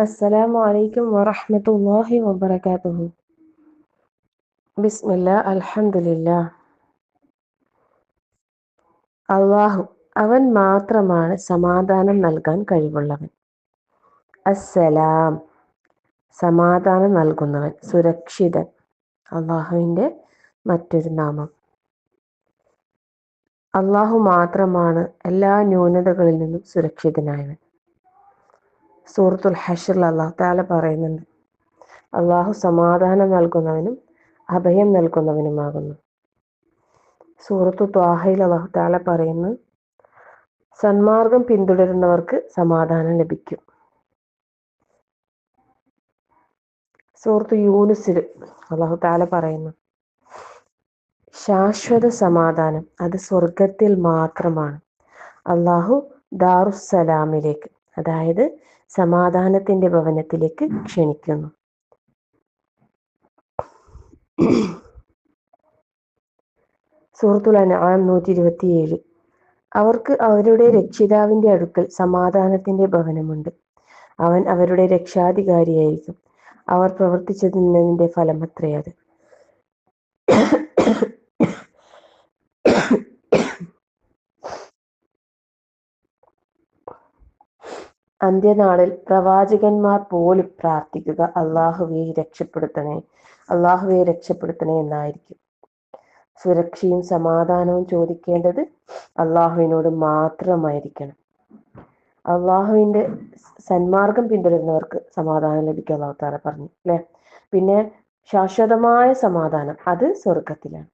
السلام عليكم ورحمة الله وبركاته بسم الله الحمد لله അള്ളാഹു അവൻ മാത്രമാണ് സമാധാനം നൽകാൻ കഴിവുള്ളവൻ അസ്സലാം സമാധാനം നൽകുന്നവൻ സുരക്ഷിതൻ അള്ളാഹുവിൻ്റെ മറ്റൊരു നാമം അള്ളാഹു മാത്രമാണ് എല്ലാ ന്യൂനതകളിൽ നിന്നും സുരക്ഷിതനായവൻ സൂറത്തുൽ ഹഷറിൽ അള്ളാഹു താല പറയുന്നുണ്ട്. അള്ളാഹു സമാധാനം നൽകുന്നവനും അഭയം നൽകുന്നവനുമാകുന്നു. സൂറത്തു ത്വാഹയിൽ അള്ളാഹു താല പറയുന്നു സന്മാർഗം പിന്തുടരുന്നവർക്ക് സമാധാനം ലഭിക്കും. സൂറത്ത് യൂനുസിൽ അള്ളാഹു താല പറയുന്നു ശാശ്വത സമാധാനം അത് സ്വർഗത്തിൽ മാത്രമാണ്. അള്ളാഹു ദാറുസലാമിലേക്ക് അതായത് സമാധാനത്തിന്റെ ഭവനത്തിലേക്ക് ക്ഷണിക്കുന്നു. സൂറത്തുൽ അൻആം നൂറ്റി ഇരുപത്തിയേഴ് അവർക്ക് അവരുടെ രക്ഷിതാവിന്റെ അടുക്കൽ സമാധാനത്തിന്റെ ഭവനമുണ്ട്. അവൻ അവരുടെ രക്ഷാധികാരിയായിരിക്കും. അവർ പ്രവർത്തിച്ചതിന്റെ ഫലമത്രയത് അന്ത്യനാളിൽ പ്രവാചകന്മാർ പോലും പ്രാർത്ഥിക്കുക അള്ളാഹുവെ രക്ഷപ്പെടുത്തണേ അള്ളാഹുവെ രക്ഷപ്പെടുത്തണേ എന്നായിരിക്കും. സുരക്ഷയും സമാധാനവും ചോദിക്കേണ്ടത് അള്ളാഹുവിനോട് മാത്രമായിരിക്കണം. അള്ളാഹുവിന്റെ സന്മാർഗം പിന്തുടരുന്നവർക്ക് സമാധാനം ലഭിക്കും അള്ളാഹു താല പറഞ്ഞു അല്ലെ? പിന്നെ ശാശ്വതമായ സമാധാനം അത് സ്വർഗത്തിലാണ്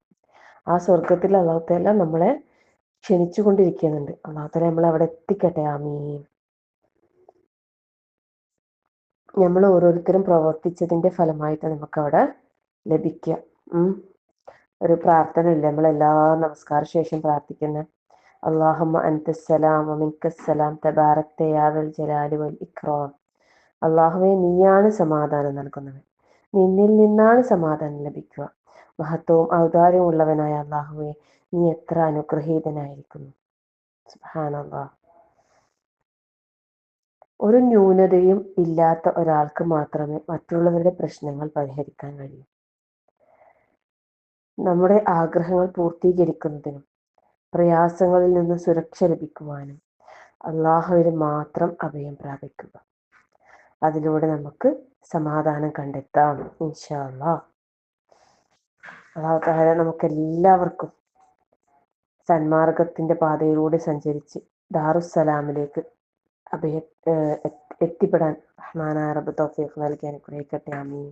ആ സ്വർഗത്തിൽ അള്ളാഹുത്തല്ല നമ്മളെ ക്ഷണിച്ചുകൊണ്ടിരിക്കുന്നുണ്ട്. അള്ളാഹുത്തല നമ്മളെ അവിടെ എത്തിക്കട്ടെ ആമീൻ. നമ്മൾ ഓരോരുത്തരും പ്രവർത്തിച്ചതിന്റെ ഫലമായിട്ട് നമുക്ക് അവിടെ ലഭിക്കുക ഒരു പ്രാർത്ഥന ഇല്ല നമ്മളെല്ലാ നമസ്കാര ശേഷം പ്രാർത്ഥിക്കുന്ന അള്ളാഹമ്മ വൽ അള്ളാഹുവെ നീയാണ് സമാധാനം നൽകുന്നവൻ. നിന്നിൽ നിന്നാണ് സമാധാനം ലഭിക്കുക. മഹത്വവും ഔദാര്യവും ഉള്ളവനായ അള്ളാഹുവെ നീ എത്ര അനുഗ്രഹീതനായിരിക്കുന്നു. സുഹാനല്ലാഹ് ഒരു ന്യൂനതയും ഇല്ലാത്ത ഒരാൾക്ക് മാത്രമേ മറ്റുള്ളവരുടെ പ്രശ്നങ്ങൾ പരിഹരിക്കാൻ കഴിയൂ. നമ്മുടെ ആഗ്രഹങ്ങൾ പൂർത്തീകരിക്കുന്നതിനും പ്രയാസങ്ങളിൽ നിന്ന് സുരക്ഷ ലഭിക്കുവാനും അള്ളാഹുവിന് മാത്രം അഭയം പ്രാപിക്കുക. അതിലൂടെ നമുക്ക് സമാധാനം കണ്ടെത്താം ഇൻഷാല്ലാ അള്ളാഹു താര നമുക്ക് എല്ലാവർക്കും സന്മാർഗത്തിന്റെ പാതയിലൂടെ സഞ്ചരിച്ച് ദാറുസലാമിലേക്ക് അഭയ എത്തിപ്പെടാൻ റഹ്മാനായ റബ്ബ് തൗഫീഖ് നൽകി അനുഗ്രഹിക്കട്ടെ. ആമീൻ.